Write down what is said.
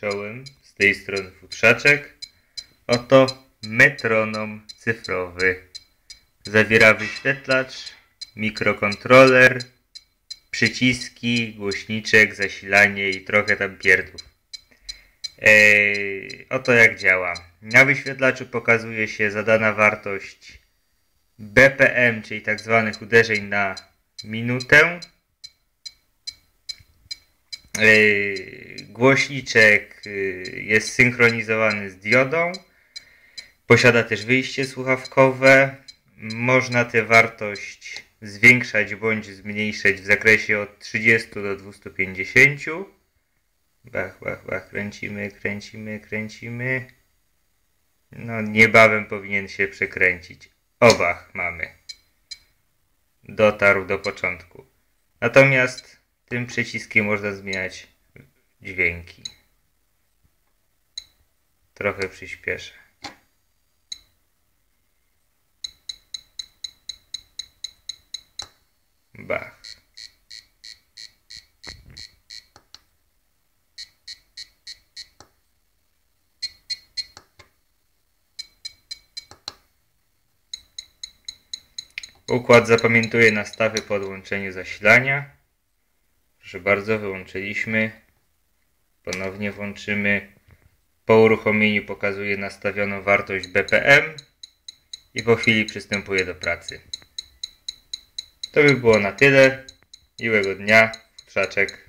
Czołem, z tej strony futrzaczek. Oto metronom cyfrowy. Zawiera wyświetlacz, mikrokontroler, przyciski, głośniczek, zasilanie i trochę tam pierdów. Eee, oto jak działa. Na wyświetlaczu pokazuje się zadana wartość BPM, czyli tak zwanych uderzeń na minutę. Eee, głośniczek y, jest synchronizowany z diodą. Posiada też wyjście słuchawkowe. Można tę wartość zwiększać bądź zmniejszać w zakresie od 30 do 250. Bach, bach, bach, kręcimy, kręcimy, kręcimy. No niebawem powinien się przekręcić. Obach mamy. Dotarł do początku. Natomiast tym przyciskiem można zmieniać dźwięki. Trochę przyspieszę. Bach. Układ zapamiętuje nastawy po odłączeniu zasilania. Proszę bardzo, wyłączyliśmy. Ponownie włączymy. Po uruchomieniu pokazuje nastawioną wartość BPM i po chwili przystępuje do pracy. To by było na tyle. Miłego dnia. Futrzaczek.